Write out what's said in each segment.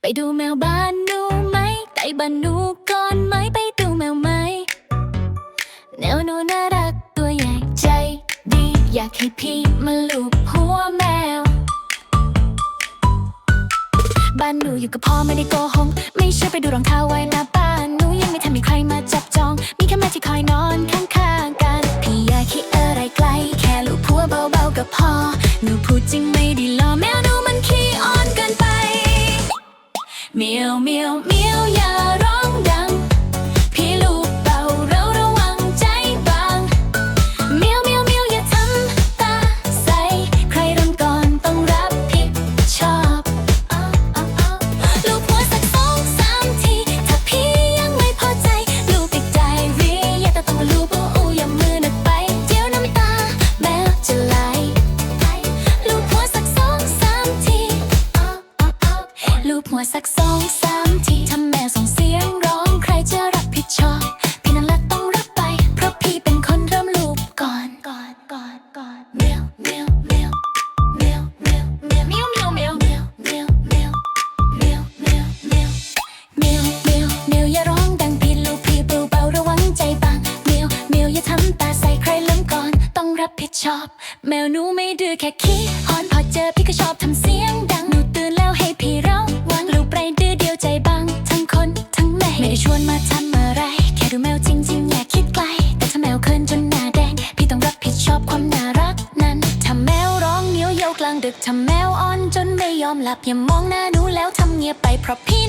ไปดูแมวบ้านหนูไหมไก่บ้านหนูก่อนไหมไปดูแมวไหมแนวหนูน่ารักตัวใหญ่ใจดี อยากให้พี่มาลูบหัวแมว บ้านหนูอยู่กับพ่อไม่ได้โกหกไม่ใช่ไปดูรองเท้าไว้ meow meow meow. ทีทำแมวส่งเสียงร้องใครจะรับผิดชอบ พี่นั่นแหละต้องรับไป เพราะพี่เป็นคนเริ่มลูบก่อนก่อนก่อนก่อนเมียวเมียวเมียวเมียวเมียวเมียวเมียวเมียวเมียวเมียวเมียวเมียวเมียวเมียวเมียวเมียวเมียวเมียวอย่าร้องดังพี่ลูกพี่เบาๆระวังใจบางเมียวเมียวอย่าทำตาใส่ใครเริ่มก่อน ต้องรับผิดชอบ แมวหนูไม่ดื้อแค่ขี้หอนพอเจอพี่ก็ชอบทำเสียงดัง กลางดึกทำแมวอ่อนจนไม่ยอมหลับอย่ามองหน้าหนูแล้วทำเงียบไปเพราะพี่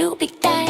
Lubik tai